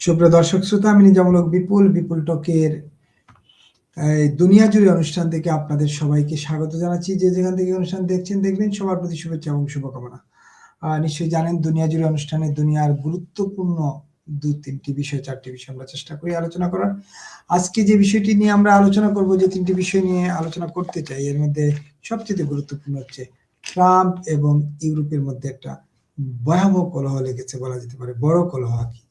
সুপ্রিয় দর্শক শ্রোতা, আমি নিজামূলক বিপুল বিপুল টকের দুনিয়া জুড়ে অনুষ্ঠান থেকে আপনাদের সবাইকে স্বাগত জানাচ্ছি। যে যেখান থেকে অনুষ্ঠান দেখছেন, দেখবেন সবার প্রতি শুভেচ্ছা এবং শুভকামনা। নিশ্চয়ই জানেন, দুনিয়া জুড়ে অনুষ্ঠানে দুনিয়ার গুরুত্বপূর্ণ দু, তিনটি বিষয়, চারটি বিষয় আমরা চেষ্টা করি আলোচনা করার। আজকে যে বিষয়টি নিয়ে আমরা আলোচনা করব, যে তিনটি বিষয় নিয়ে আলোচনা করতে চাই, এর মধ্যে সবচেয়ে গুরুত্বপূর্ণ হচ্ছে ট্রাম্প এবং ইউরোপের মধ্যে একটা ভয়াবহ কলহ লেগেছে, বলা যেতে পারে বড় কলহ আর কি।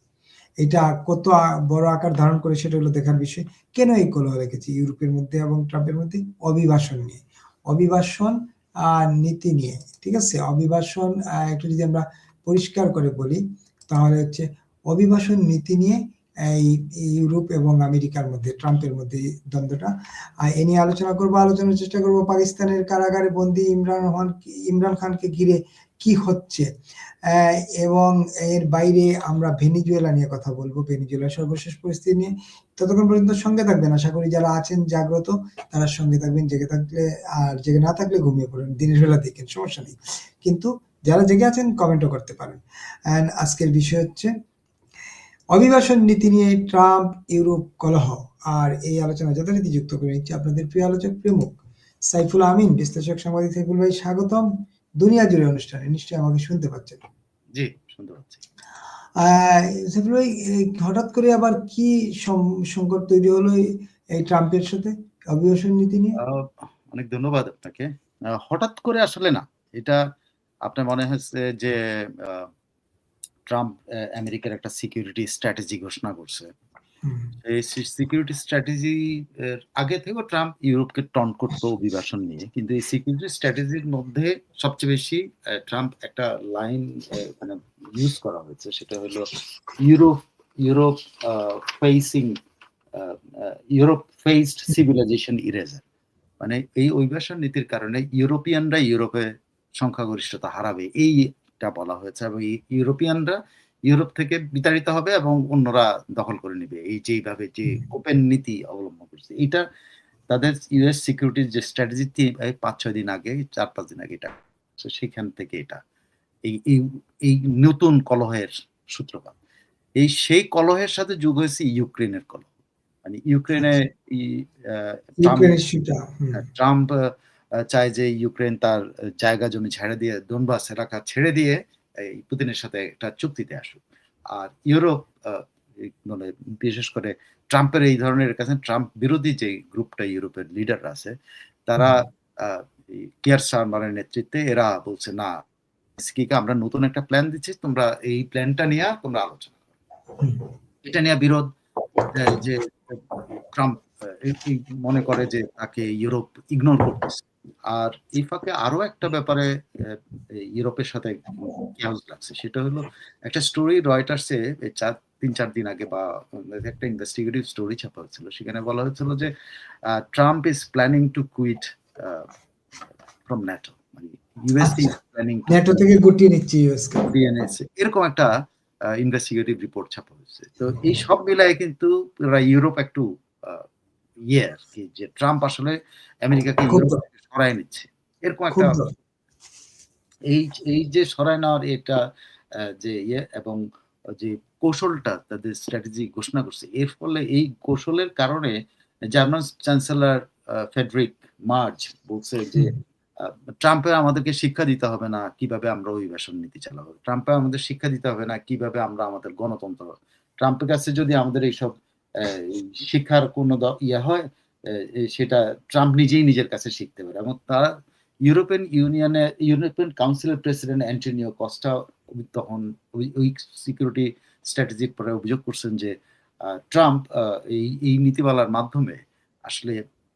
এটা কত বড় আকার ধারণ করে সেটা হলো দেখার বিষয়। কেন এই কলহ রেখেছে ইউরোপের মধ্যে এবং ট্রাম্পের মধ্যে? অভিবাসন নিয়ে। অভিবাসন নীতি নিয়ে, ঠিক আছে? অভিবাসন একটু যদি আমরা পরিষ্কার করে বলি, তাহলে হচ্ছে অভিবাসন নীতি নিয়ে এই ইউরোপ এবং আমেরিকার মধ্যে, ট্রাম্পের মধ্যে দ্বন্দ্বটা। আর এ নিয়ে আলোচনা করব, আলোচনার চেষ্টা করব, পাকিস্তানের কারাগারে বন্দী ইমরান ইমরান খানকে ঘিরে কি হচ্ছে? এবং এর বাইরে আমরা ভেনিজুয়েলা নিয়ে কথা বলব, ভেনিজুয়েলার সর্বশেষ পরিস্থিতি নিয়ে। ততক্ষণ পর্যন্ত সঙ্গে থাকবেন। আশা করি যারা আছেন জাগ্রত, তারা সঙ্গে থাকবেন, জেগে থাকলে, আর জেগে না থাকলে ঘুমিয়ে পড়েন দিনের বেলা দেখেন, সমস্যা নেই। কিন্তু যারা জেগে আছেন কমেন্টও করতে পারেন। অ্যান্ড আজকের বিষয় হচ্ছে, অভিবাসন নীতি নিয়ে ট্রাম্প ইউরোপ কলহ। আর এই আলোচনা যথারীতি যুক্ত করে নিচ্ছে আপনাদের প্রিয় আলোচক প্রমুখ। সাইফুল আমিন, বিশ্লেষক সাংবাদিক সাইফুল ভাই, স্বাগতম। দুনিয়া জুড়ে অনুষ্ঠানে নিশ্চয়ই আমাকে শুনতে পাচ্ছেন। জি শুনতে পাচ্ছি। হঠাৎ করে আবার কি সংকট তৈরি হলো এই- ট্রাম্পের সাথে? অভিবাসন নীতি নিয়ে? অনেক ধন্যবাদ আপনাকে। হঠাৎ করে আসলে না এটা আপনার মনে হচ্ছে যে ট্রাম্প আমেরিকার একটা সিকিউরিটি স্ট্র্যাটেজি ঘোষণা করছে। সিকিউরিটি স্ট্র্যাটেজি আগে থেকেও ট্রাম্প ইউরোপকে টন অভিবাসন নিয়ে। কিন্তু এই সিকিউরিটি স্ট্র্যাটেজির মধ্যে সবচেয়ে বেশি ট্রাম্প একটা লাইন মানে ইউজ করা হয়েছে। সেটা হলো Europe Europe facing Europe faced civilisation erasure মানে এই অভিবাসন নীতির কারণে ইউরোপিয়ানরা ইউরোপে সংখ্যাগরিষ্ঠতা হারাবে। এইটা বলা হয়েছে। এবং ইউরোপিয়ানরা ইউরোপ থেকে বিতাড়িত হবে এবং অন্যরা দখল করে নেবে। এই যেইভাবে যে। ওপেন নীতি অবলম্বন করছে এটা তাদের ইউএস সিকিউরিটির যে স্ট্র্যাটেজি পাঁচ ছয় দিন আগে চার পাঁচ দিন আগে এটা সেখান থেকে এটা এই এই নতুন কলহের সূত্রপাত। এই সেই কলহের সাথে যোগ হয়েছে ইউক্রেনের কলহ। মানে ইউক্রেনে ট্রাম্প হুম, হ্যাঁ, চায় যে ইউক্রেন তার জায়গা জমি ছেড়ে দিয়ে ডোনবাস এলাকা ছেড়ে দিয়ে এই পুতিনের সাথে একটা চুক্তিতে আসুক। আর ইউরোপ মানে বিশেষ করে ট্রাম্পের এই ধরনের কাছে ট্রাম্প বিরোধী যে গ্রুপটা ইউরোপের লিডার আছে তারা কেয়ার স্টারমারের নেতৃত্বে এরা বলছে না স্কিকে আমরা নতুন একটা প্ল্যান দিচ্ছি তোমরা এই প্ল্যানটা নিয়ে তোমরা আলোচনা এটা নিয়ে বিরোধ যে ট্রাম্প মনে করে যে তাকে ইউরোপ ইগনোর করতেছে। আর এই ফাঁকে আরও একটা ব্যাপারে ইউরোপের সাথে লাগছে? সেটা হলো একটা স্টোরি রয়টার্সে চার তিন চার দিন আগে বা একটা ইনভেস্টিগেটিভ স্টোরি ছাপা হয়েছিল। সেখানে বলা হয়েছিল যে Trump is planning to quit from NATO মানে ইউএস ইজ প্ল্যানিং ন্যাটো থেকে গুটিয়ে নিচ্ছে ইউএস এরকম একটা ইনভেস্টিগেটিভ রিপোর্ট ছাপা হয়েছে। তো এই সব মিলায় কিন্তু ইউরোপ একটু ইয়ে আর কি যে ট্রাম্প আসলে আমেরিকাকে সরায় নিচ্ছে। এরকম একটা এই এই যে সরায় নেওয়ার এটা যে ইয়ে এবং যে কৌশলটা তাদের স্ট্র্যাটেজি ঘোষণা করছে এর ফলে এই কৌশলের কারণে জার্মান চ্যান্সেলর ফেডরিক মার্চ বলছে যে ট্রাম্পে আমাদেরকে শিক্ষা দিতে হবে না কীভাবে আমরা অভিবাসন নীতি চালাবো। ট্রাম্পে আমাদের শিক্ষা দিতে হবে না কীভাবে আমরা আমাদের গণতন্ত্র। ট্রাম্পের কাছে যদি আমাদের এইসব শিক্ষার কোনো ইয়ে হয় সেটা ট্রাম্প নিজেই নিজের কাছে শিখতে পারে এবং তারা ইউরোপিয়ান ইউনিয়নে ইউরোপিয়ান কাউন্সিলের প্রেসিডেন্ট অ্যান্টনিও কস্টা তখন ওই সিকিউরিটি স্ট্র্যাটেজির পরে অভিযোগ করছেন যে ট্রাম্প এই এই নীতিমালার মাধ্যমে আসলে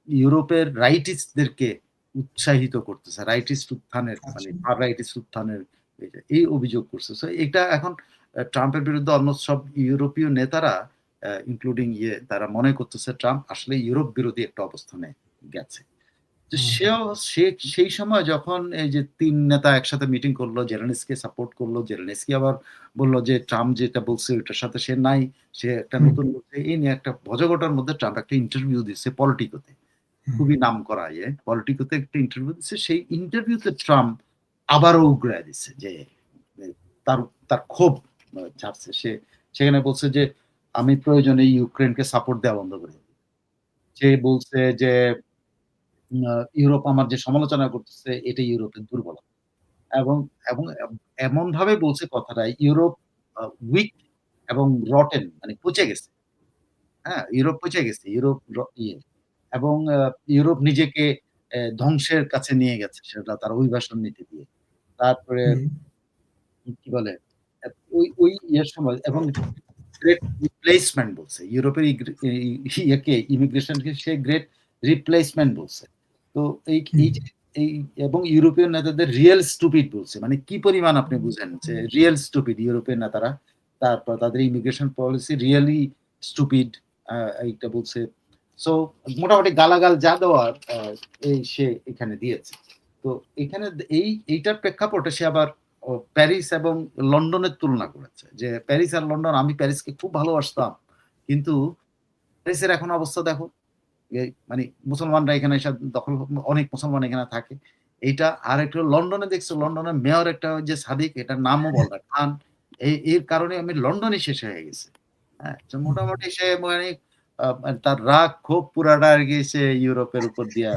ইউরোপের রাইটিস্টদেরকে উৎসাহিত করতেছে রাইটিস্ট উত্থানের মানে আচ্ছা। ফার রাইটিস্ট উত্থানের এই অভিযোগ করছে এটা এখন ট্রাম্পের বিরুদ্ধে অন্য সব ইউরোপীয় নেতারা ইনক্লুডিং ইয়ে তারা মনে করতেছে ট্রাম্প আসলে ইউরোপ বিরোধী একটা অবস্থানে গেছে। সেও সে সেই সময় যখন এই যে তিন নেতা একসাথে মিটিং করল জেলেনস্কি সাপোর্ট করল জেলেনস্কি আবার বলল যে ট্রাম্প যেটা বলছে ওইটার সাথে সে নাই সে একটা নতুন বলছে এই নিয়ে একটা ভজগটার মধ্যে ট্রাম্প একটা ইন্টারভিউ দিচ্ছে পলিটিকোতে খুবই নাম করা ইয়ে পলিটিকোতে একটা ইন্টারভিউ দিচ্ছে সেই ইন্টারভিউতে ট্রাম্প আবারও উগড়ায় দিচ্ছে যে তার তার ক্ষোভ ছাড়ছে সে সেখানে বলছে যে আমি প্রয়োজনে ইউক্রেনকে সাপোর্ট দেওয়া বন্ধ করে। সে বলছে যে ইউরোপ আমার যে সমালোচনা করতেছে এটা ইউরোপের দুর্বলতা। এবং এবং এমন ভাবে বলছে কথাটা ইউরোপ উইক এবং রটেন মানে পচে গেছে। হ্যাঁ ইউরোপ পচে গেছে ইউরোপ ইয়ে। এবং ইউরোপ নিজেকে ধ্বংসের কাছে নিয়ে গেছে সেটা তার অভিবাসন নীতি দিয়ে। তারপরে কি বলে? ওই ওই ইয়ের সময় এবং গ্রেট রিপ্লেসমেন্ট বলছে। ইউরোপের ইয়েকে ইমিগ্রেশনকে সে গ্রেট রিপ্লেসমেন্ট বলছে। তো এই এই এবং ইউরোপিয়ান নেতাদের রিয়েল স্টুপিড বলছে। মানে কি পরিমাণ আপনি বুঝেন যে রিয়েল স্টুপিড নেতারা তারপর তাদের ইমিগ্রেশন পলিসি রিয়েলি স্টুপিড এইটা বলছে। সো মোটামুটি গালাগাল যা দেওয়ার এই সে এখানে দিয়েছে। তো এখানে এই এইটার প্রেক্ষাপটে সে আবার প্যারিস এবং লন্ডনের তুলনা করেছে, যে প্যারিস আর লন্ডন, আমি প্যারিসকে খুব ভালোবাসতাম, কিন্তু প্যারিসের এখন অবস্থা দেখো মানে মুসলমানরা এখানে এসে দখল, অনেক মুসলমান এখানে থাকে, এইটা আর একটু লন্ডনে দেখছ, লন্ডনের মেয়র একটা যে সাদিক, এটার নামও বলা খান, এই, এর কারণে আমি লন্ডনই শেষ হয়ে গেছে হ্যাঁ মোটামুটি সে মানে মানে তার রাগ খুব পুরাটা আর সে ইউরোপের উপর দিয়ে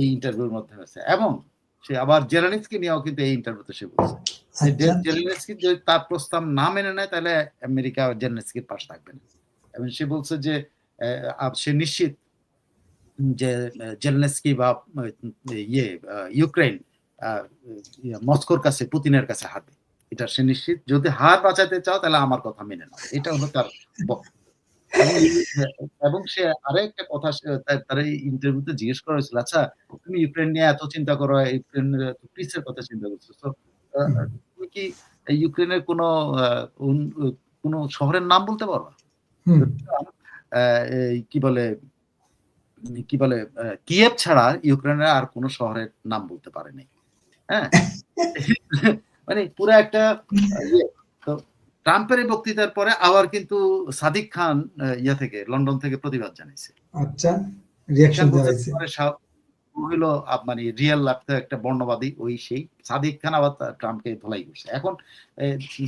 এই ইন্টারভিউর মধ্যে হয়েছে এবং সে আবার জেলানিসকে নিয়েও কিন্তু এই ইন্টারভিউতে সে বলছে। যে আচ্ছা। যদি তার প্রস্তাব না মেনে নেয় তাহলে আমেরিকা জেলেনস্কির পাশে থাকবে না। এবং সে বলছে যে সে নিশ্চিত যে বা ইয়ে ইউক্রেন মস্কোর কাছে পুতিনের কাছে হারবে এটা সে নিশ্চিত। যদি হার বাঁচাতে চাও তাহলে আমার কথা মেনে নাও। এটা হলো তার বক্তব্য। এবং সে আরেকটা কথা তার- এই ইন্টারভিউতে জিজ্ঞেস করা হয়েছিল আচ্ছা তুমি ইউক্রেন নিয়ে এত চিন্তা করো ইউক্রেনের পিসের কথা চিন্তা করছ। তো তুমি কি ইউক্রেনের কোনো কোনো শহরের নাম বলতে পারো হুম, আহ, এই কি বলে কি বলে কিয়েভ ছাড়া ইউক্রেনের আর কোনো শহরের নাম বলতে পারেনি। হ্যাঁ? মানে পুরো একটা ইয়ে। ট্রাম্পের এই বক্তৃতার পরে আবার কিন্তু সাদিক খান ইয়া থেকে লন্ডন থেকে প্রতিবাদ জানিয়েছে আচ্ছা রিয়াকশন হইল মানে রিয়েল একটা বর্ণবাদী ওই সেই সাদিক খান আবার ট্রাম্পকে ধোলাই করছে। এখন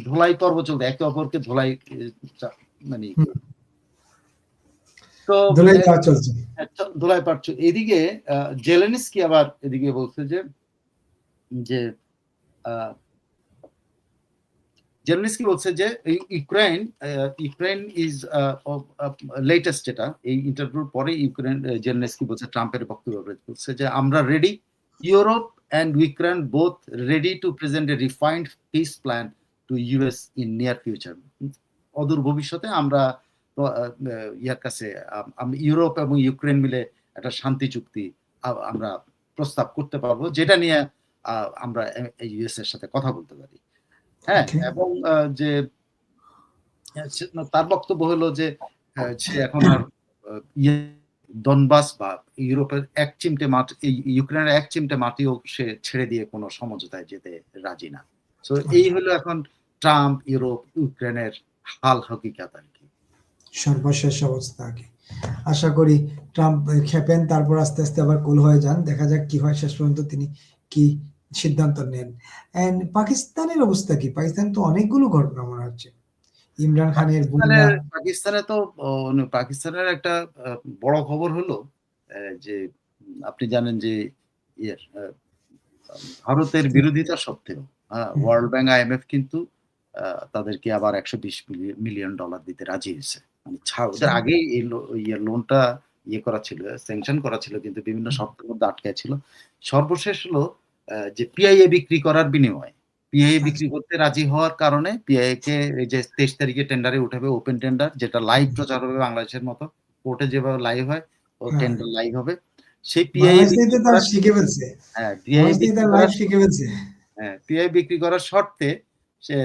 ধোলাই পর্ব চলতে একে অপরকে ধোলাই মানে তো ধোলাই পাচ্ছ এদিকে আহ, জেলেনস্কি আবার এদিকে বলছে যে যে আহ, জেলেনস্কি বলছে যে ইউক্রেন ইউক্রেন ইজ লেটেস্ট যেটা, এই ইন্টারভিউর পরে ইউক্রেন জেলেনস্কি বলছে ট্রাম্পের বক্তব্য বলছে যে আমরা ready Europe and Ukraine both ready to present a refined peace plan to US in near future অদূর ভবিষ্যতে আমরা ইয়ার কাছে ইউরোপ এবং ইউক্রেন মিলে একটা শান্তি চুক্তি আমরা প্রস্তাব করতে পারব, যেটা নিয়ে আমরা ইউএস এর সাথে কথা বলতে পারি। হ্যাঁ এবং যে তার বক্তব্য হলো যে সে এখন আর ইয়ে দনবাস বা ইউরোপের এক চিমটে মাটি ইউক্রেনের এক চিমটে মাটিও সে ছেড়ে দিয়ে কোনো সমঝোতায় যেতে রাজি না। তো এই হলো এখন ট্রাম্প ইউরোপ ইউক্রেনের হাল হকিকাত আর কি। সর্বশেষ অবস্থা আর কি। আশা করি ট্রাম্প খেপেন তারপর আস্তে আস্তে আবার কুল হয়ে যান। দেখা যাক কি হয় শেষ পর্যন্ত তিনি কি সিদ্ধান্ত নেন এন্ড পাকিস্তানের অবস্থা কি পাকিস্তান তো অনেকগুলো ঘটনা মনে হচ্ছে ইমরান খানের পাকিস্তানে তো পাকিস্তানের একটা বড় খবর হলো যে আপনি জানেন যে ভারতের বিরোধিতা সত্ত্বেও। ওয়ার্ল্ড ব্যাংক আইএমএফ কিন্তু তাদেরকে আবার একশো বিশ মিলিয়ন ডলার দিতে রাজি হয়েছে মানে ছাড় ওদের আচ্ছা। আগেই এই লো- ইয়ে লোনটা ইয়ে করা ছিল স্যাংশন করা ছিল কিন্তু বিভিন্ন। শর্তের মধ্যে আটকে ছিল সর্বশেষ হলো যে পিআইএ বিক্রি করার বিনিময়ে। পিআইএ আচ্ছা। বিক্রি করতে রাজি হওয়ার কারণে পিআইএ কে এই যে তেইশ তারিখে টেন্ডারে উঠাবে ওপেন টেন্ডার যেটা লাইভ প্রচার হবে বাংলাদেশের মতো। কোর্টে যেভাবে লাইভ হয় ও হ্যাঁ। টেন্ডার লাইভ হবে। সেই পিআইএ শিখে ফেলছে। হ্যাঁ পিআইএ হ্যাঁ পিআই বিক্রি করার শর্তে সে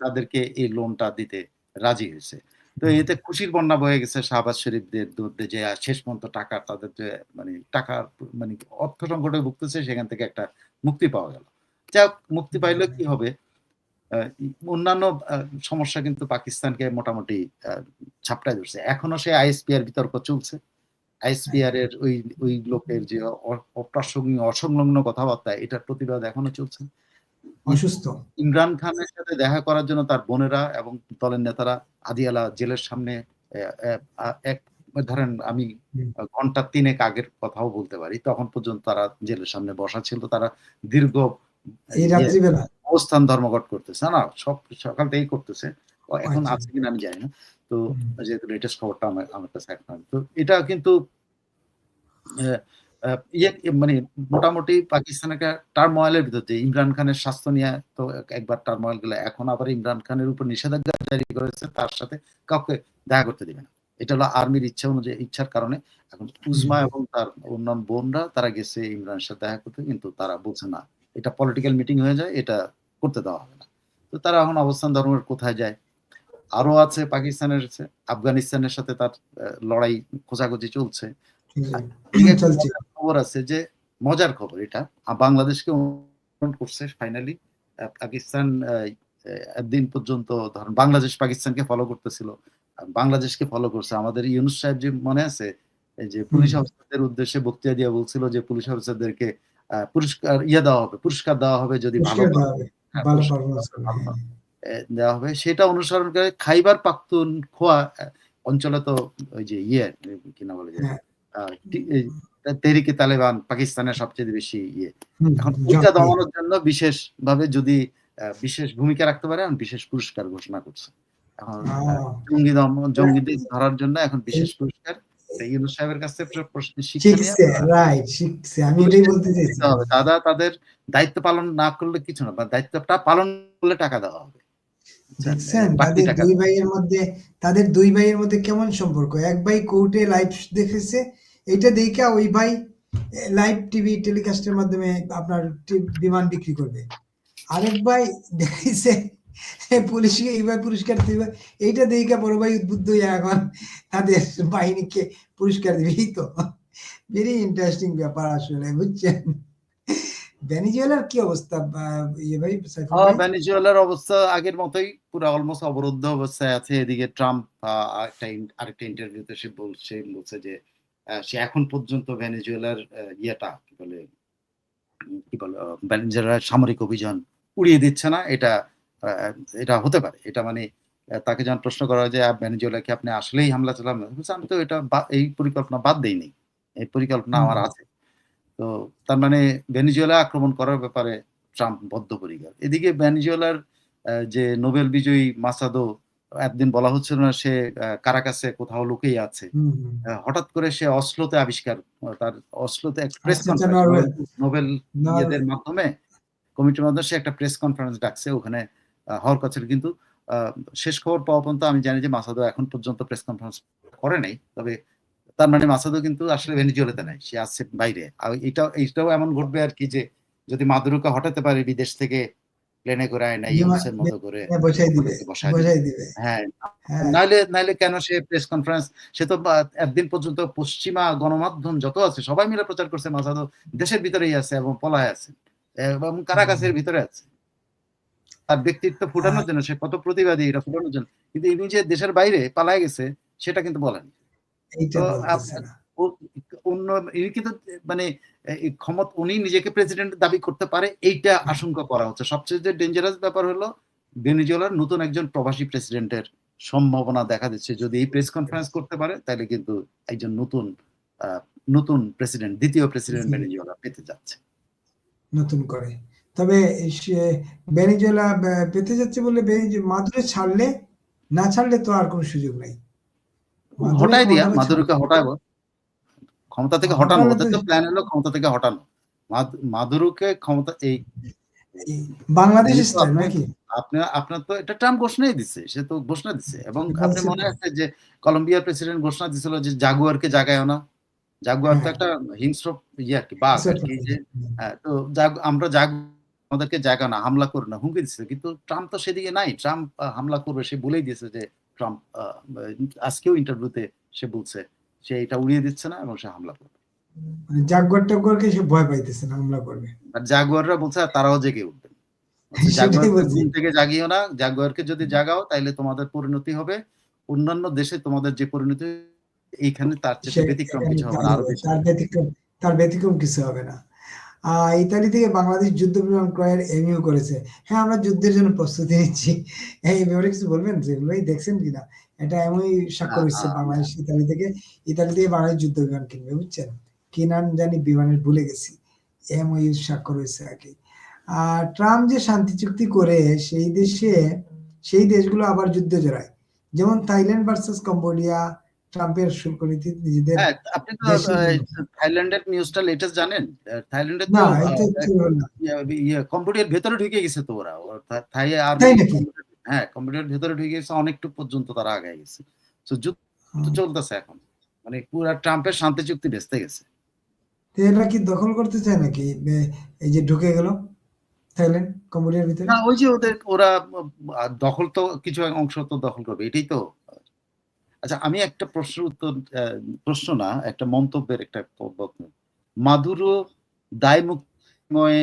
তাদেরকে এই লোনটা দিতে রাজি হয়েছে। তো এতে খুশির বন্যা বয়ে গেছে শাহবাজ শরীফদের মধ্যে যে শেষ পর্যন্ত টাকা তাদের যে মানে টাকার মানে অর্থ সংকটে ভুগতেছে সেখান থেকে একটা মুক্তি পাওয়া গেল। যা মুক্তি পাইলে কি হবে? অন্যান্য সমস্যা কিন্তু পাকিস্তানকে মোটামুটি আহ, ছাপটায় ধরছে। এখনও সে আইএসপিআর বিতর্ক চলছে। আইএসপিআর এর ওই ওই লোকের যে অপ্রাসঙ্গিক অসংলগ্ন কথাবার্তা এটার প্রতিবাদ এখনও চলছে। অসুস্থ। ইমরান খানের সাথে দেখা করার জন্য তার বোনেরা এবং দলের নেতারা আদিয়ালা জেলের সামনে এক ধরেন আমি ঘণ্টা তিনেক আগের কথাও বলতে পারি তখন পর্যন্ত তারা জেলের সামনে বসা ছিল তারা দীর্ঘ অবস্থান ধর্মঘট করতেছে। না সব সকাল থেকেই করতেছে। এখন আচ্ছা। আছে কিনা আমি জানি না। তো যেহেতু লেটেস্ট খবরটা আমার আমার কাছে এখন তো এটা কিন্তু আহ, ইয়ে মানে মোটামুটি পাকিস্তানের ভিতর দিয়ে। ইমরান খানের স্বাস্থ্য নিয়ে তো একবার টার্মোয়েল গেলে। এখন আবার ইমরান খানের উপর নিষেধাজ্ঞা জারি করেছে তার সাথে কাউকে দেখা করতে দিবে না। এটা হলো আর্মির ইচ্ছা অনুযায়ী ইচ্ছার কারণে। এখন উজমা এবং তার অন্যান্য বোনরা তারা গেছে ইমরানের সাথে দেখা করতে কিন্তু তারা বলছে না এটা পলিটিক্যাল মিটিং হয়ে যায় এটা করতে দেওয়া হবে না। তো তারা এখন অবস্থান ধর্মের কোথায় যায়? আরও আছে পাকিস্তানের আফগানিস্তানের সাথে তার লড়াই খোঁজাখুঁজি চলছে। খবর আছে যে মজার খবর এটা। বাংলাদেশকে অনুসরণ করছে ফাইনালি পাকিস্তান একদিন পর্যন্ত ধরেন বাংলাদেশ পাকিস্তানকে ফলো করতেছিল। বাংলাদেশকে ফলো করছে। আমাদের ইউনুস সাহেব যে মনে আছে যে পুলিশ অফিসারদের উদ্দেশ্যে বক্তৃতা দিয়ে বলছিল যে পুলিশ অফিসারদেরকে পুরস্কার ইয়ে দেওয়া হবে পুরস্কার দেওয়া হবে যদি ভালো দেওয়া হবে হ্যাঁ, দেওয়া হবে। সেটা অনুসরণ করে খাইবার পাখতুন খোয়া অঞ্চলে তো ওই যে ইয়ে কি না বলে তেহরিকে তালেবান পাকিস্তানের সবচেয়ে বেশি ইয়ে। এখন ওইটা দমানোর জন্য বিশেষ ভাবে যদি বিশেষ ভূমিকা রাখতে পারে এখন বিশেষ পুরস্কার ঘোষণা করছে। এখন জঙ্গি দমন জঙ্গিদের ধরার জন্য এখন বিশেষ পুরস্কার। ইউনুস সাহেবের কাছে প্রশ্ন শিখছে আমি এটাই বলতে চাইছি। দাদা তাদের দায়িত্ব পালন না করলে কিছু না বা দায়িত্বটা পালন করলে টাকা দেওয়া হবে। তাদের দুই ভাইয়ের মধ্যে তাদের দুই ভাইয়ের মধ্যে কেমন সম্পর্ক? এক ভাই কোর্টে লাইভ দেখেছে এটা দেখা ওই ভাই লাইভ টিভি টেলিকাস্টের মাধ্যমে আপনার বিমান বিক্রি করবে। আরেক ভাই দেখেছে পুলিশকে এই ভাই পুরস্কার দিবে। এইটা দেখা বড় ভাই উদ্বুদ্ধ এখন। তাদের বাহিনীকে পুরস্কার দিবে এই তো। ভেরি ইন্টারেস্টিং ব্যাপার আসলে বুঝছেন? ভেনিজুয়েলার কি অবস্থা? ইয়ে ভাই হ্যাঁ? অবস্থা আগের মতোই পুরো অলমোস্ট অবরুদ্ধ অবস্থায় আছে। এদিকে ট্রাম্প একটা আরেকটা ইন্টারভিউতে সে বলছে বলছে যে সে এখন পর্যন্ত ভেনেজুয়েলার ইয়েটা কি বলে কি বলে ভেনেজুয়েলার সামরিক অভিযান উড়িয়ে দিচ্ছে না এটা এটা হতে পারে। এটা মানে তাকে যখন প্রশ্ন করা হয় যে ভেনেজুয়েলাকে আপনি আসলেই হামলা চালাবেন? আমি তো এটা এই পরিকল্পনা বাদ দেইনি এই পরিকল্পনা আমার আছে। তো তার মানে ভেনিজুয়েলা আক্রমণ করার ব্যাপারে ট্রাম্প বদ্ধপরিকর। এদিকে ভেনিজুয়েলার যে নোবেল বিজয়ী মাসাদো একদিন বলা হচ্ছিল না সে কারাকাসে কোথাও লুকিয়ে আছে। হঠাৎ করে সে অসলোতে আবিষ্কার তার অসলোতে প্রেস আচ্ছা, আচ্ছা, কনফারেন্স নোবেল ইয়েদের মাধ্যমে কমিটির মাধ্যমে সে একটা প্রেস কনফারেন্স ডাকছে ওখানে হওয়ার কথা কিন্তু আহ, শেষ খবর পাওয়া পর্যন্ত আমি জানি যে মাসাদো এখন পর্যন্ত প্রেস কনফারেন্স করে নাই। তবে তার মানে মাসাদো কিন্তু আসলে ভেনিজুয়েলাতে নাই সে আসছে বাইরে। আর এটাও এইটাও এমন ঘটবে আর কি যে যদি মাদুরুকা হটাতে পারে বিদেশ থেকে প্লেনে করে আয় না ইউনুসের মতো করে হ্যাঁ, বসাই দিবে। বসাই দিবে। হ্যাঁ। হ্যাঁ। নাইলে নাইলে কেন সে প্রেস কনফারেন্স সে তো একদিন পর্যন্ত পশ্চিমা গণমাধ্যম যত আছে সবাই মিলে প্রচার করছে মাসাদো দেশের ভিতরেই আছে এবং পলায় আছে এবং কারাকাসের ভিতরে আছে। তার ব্যক্তিত্ব ফুটানোর জন্য সে কত প্রতিবাদী এটা ফুটানোর জন্য। কিন্তু ইনি যে দেশের বাইরে পালায় গেছে সেটা কিন্তু বলেনি। তো অন্য ইনি কিন্তু মানে ক্ষমতা উনি নিজেকে প্রেসিডেন্ট দাবি করতে পারে এইটা আশঙ্কা করা হচ্ছে। সবচেয়ে যে ডেঞ্জারাস ব্যাপার হলো ভেনিজুয়েলার নতুন একজন প্রবাসী প্রেসিডেন্টের সম্ভাবনা দেখা দিচ্ছে। যদি এই প্রেস কনফারেন্স করতে পারে তাহলে কিন্তু একজন নতুন নতুন প্রেসিডেন্ট দ্বিতীয় প্রেসিডেন্ট। ভেনিজুয়েলা পেতে যাচ্ছে। নতুন করে। তবে সে ভেনিজুয়েলা পেতে যাচ্ছে বলে মাদুরে ছাড়লে না ছাড়লে তো আর কোনো সুযোগ নাই। হটাই দিয়া মাদুরকে হটাবো। ক্ষমতা থেকে হটানো ওদের তো প্ল্যান হলো ক্ষমতা থেকে হটানো। মাদুরুকে ক্ষমতা এই বাংলাদেশ আপনি- আপনার আপনার তো এটা ট্রাম্প ঘোষণাই দিচ্ছে সে তো ঘোষণা দিচ্ছে এবং আপনি মনে আছে যে কলম্বিয়ার প্রেসিডেন্ট ঘোষণা দিছিল যে জাগুয়ারকে জাগায় না। জাগুয়ার তো হ্যাঁ। একটা হিংস্র ইয়ে আর কি বাঘ আর কি যে হ্যাঁ, তো জাগ- আমরা জাগ আমাদেরকে জায়গা না হামলা করো না হুমকি দিচ্ছে কিন্তু ট্রাম্প তো সেদিকে নাই। ট্রাম্প হামলা করবে সে বলেই দিয়েছে যে ট্রাম্প আজকেও ইন্টারভিউতে সে বলছে সে এটা উড়িয়ে দিচ্ছে না এবং সে হামলা করবে। মানে জাগুয়ার টাগুয়ারকে সে ভয় পাইতেছে না হামলা করবে? আর জাগুয়াররা বলছে তারাও জেগে উঠবে। ঘুম থেকে জাগিও না জাগুয়ারকে যদি জাগাও তাইলে তোমাদের পরিণতি হবে। অন্যান্য দেশে তোমাদের যে পরিণতি এইখানে তার চেয়ে ব্যতিক্রম কিছু হবে না আরও তার ব্যতিক্রম তার ব্যতিক্রম কিছু হবে না। ইতালি থেকে বাংলাদেশ যুদ্ধ বিমান ক্রয়ের এমইউ করেছে। হ্যাঁ আমরা যুদ্ধের জন্য প্রস্তুতি নিচ্ছি। এই ব্যাপারে কিছু বলবেন? সেগুলো ভাই দেখছেন কিনা। এটা এমনই স্বাক্ষর হচ্ছে বাংলাদেশ ইতালি থেকে ইতালি থেকে বাংলাদেশ যুদ্ধ বিমান কিনবে বুঝছেন? কি নাম জানি বিমানের ভুলে গেছি। এমওইউ স্বাক্ষর হয়েছে আর কি। আর ট্রাম্প যে শান্তি চুক্তি করে সেই দেশে সেই দেশগুলো আবার যুদ্ধে জড়ায়। যেমন থাইল্যান্ড ভার্সেস কম্বোডিয়া ট্রাম্পের নিজেদের হ্যাঁ আপনি তো। থাইল্যান্ডের নিউজটা লেটেস্ট জানেন? থাইল্যান্ডের তো ইয়ে- ইয়ে কম্বোডিয়ার ভেতরে ঢুকে গেছে তো ওরা। থাই আর? হ্যাঁ কম্বোডিয়ার ভেতরে ঢুকে গেছে অনেকটু পর্যন্ত তারা আগে গেছে। তো যুদ্ধ চলতেছে এখন। মানে পুরা ট্রাম্পের শান্তি চুক্তি বেচতে গেছে। এরা কি দখল করতে চায় নাকি? এই যে ঢুকে গেল থাইল্যান্ড কম্বোডিয়ার ভিতরে? না ওই যে ওদের ওরা দখল তো কিছু অংশ তো দখল করবে এটাই তো। আচ্ছা আমি একটা প্রশ্ন উত্তর প্রশ্ন না একটা মন্তব্যের একটা বক্তব্য। মাদুরো দায়মুক্তময়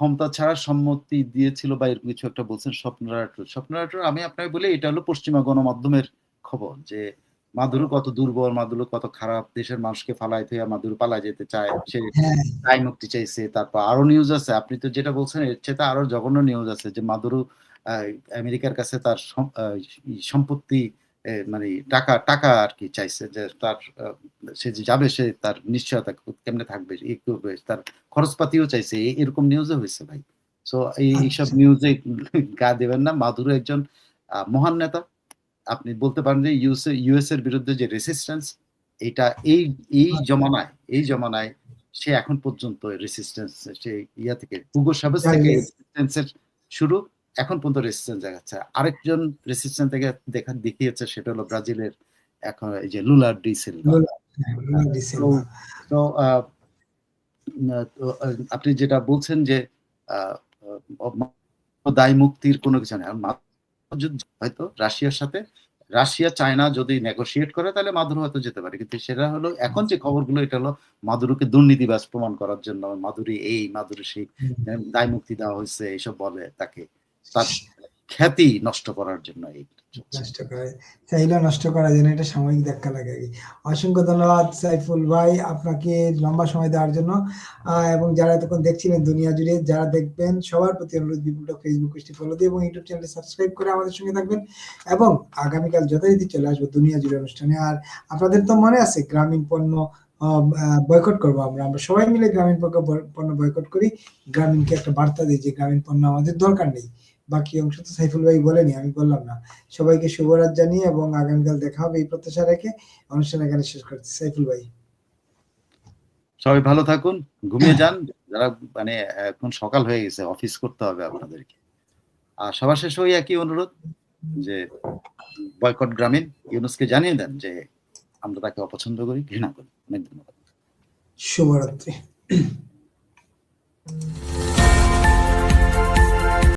ক্ষমতা ছাড়া সম্মতি দিয়েছিল বা এরকম কিছু একটা বলছেন স্বপ্নরাট্র স্বপ্নরাট্র আমি আপনাকে বলি এটা হলো পশ্চিমা গণমাধ্যমের খবর যে মাদুরো কত দুর্বল মাদুরো কত খারাপ দেশের মানুষকে ফালাই থেকে মাদুরো পালা যেতে চায়। সে হ্যাঁ। দায় মুক্তি চাইছে তারপর আরও নিউজ আছে। আপনি তো যেটা বলছেন এর চেয়ে আরও জঘন্য নিউজ আছে যে মাদুরো আহ, আমেরিকার কাছে তার সম্পত্তি মানে টাকা টাকা আর কি চাইছে যে তার সে যে যাবে সে তার নিশ্চয়তা কেমনে থাকবে ই করবে তার খরচপাতিও চাইছে এরকম নিউজও হয়েছে ভাই। সো এইসব আচ্ছা। নিউজে গা দেবেন না। মাদুরো একজন মহান নেতা। আপনি বলতে পারেন যে ইউএস ইউএস এর বিরুদ্ধে যে রেসিস্ট্যান্স এটা এই এই জমানায় এই জমানায় সে এখন পর্যন্ত রেসিস্ট্যান্স সে ইয়া থেকে হুগো সাবেস থেকে। রেসিস্ট্যান্সের শুরু। এখন পর্যন্ত রেসিস্ট্যান্স দেখাচ্ছে। আরেকজন রেসিস্ট্যান্স থেকে দেখা দেখিয়েছে সেটা হলো ব্রাজিলের এখন এই যে লুলার ডি সিলভা। লুলা, হ্যাঁ, ডি। তো আপনি যেটা বলছেন যে দায় মুক্তির কোনো কিছু নেই। হয়তো রাশিয়ার সাথে রাশিয়া চায়না যদি নেগোশিয়েট করে তাহলে মাদুরো হয়তো যেতে পারে। কিন্তু সেটা হলো এখন যে খবরগুলো এটা হলো মাদুরোকে দুর্নীতিবাজ প্রমাণ করার জন্য। মাদুরি এই মাদুরি সেই দায় মুক্তি দেওয়া হয়েছে এইসব বলে তাকে। তার খ্যাতি নষ্ট করার জন্য এই নষ্ট করে চাইলে নষ্ট করা যায় না, এটা সাময়িক লাগে অসংখ্য ধন্যবাদ, সাইফুল ভাই, আপনাকে লম্বা সময় দেওয়ার জন্য। এবং যারা এতক্ষণ দেখছিলেন দুনিয়া জুড়ে, যারা দেখবেন, সবার প্রতি অনুরোধ বিপুলটা ফেসবুক পেজটি ফলো দিয়ে এবং ইউটিউব চ্যানেলটি সাবস্ক্রাইব করে আমাদের সঙ্গে থাকবেন। এবং আগামীকাল যথারীতি চলে আসব দুনিয়া জুড়ে অনুষ্ঠানে। আর আপনাদের তো মনে আছে, গ্রামীণ পণ্য বয়কট করব আমরা। আমরা সবাই মিলে গ্রামীণ পণ্য বয়কট করি। গ্রামীণকে একটা বার্তা দিই যে, গ্রামীণ পণ্য আমাদের দরকার নেই। বাকি অংশ তো সাইফুল ভাই বলেনি আমি বললাম না। সবাইকে শুভরাত জানিয়ে এবং আগামীকাল দেখা হবে এই প্রত্যাশা রেখে অনুষ্ঠান এখানে শেষ করছি। সাইফুল ভাই। সবাই ভালো থাকুন ঘুমিয়ে যান। যারা মানে এখন সকাল হয়ে গেছে অফিস করতে হবে আপনাদেরকে। আর সবার শেষ ওই একই অনুরোধ যে বয়কট গ্রামীণ ইউনুসকে জানিয়ে দেন যে আমরা তাকে অপছন্দ করি ঘৃণা করি। অনেক ধন্যবাদ। শুভরাত্রি।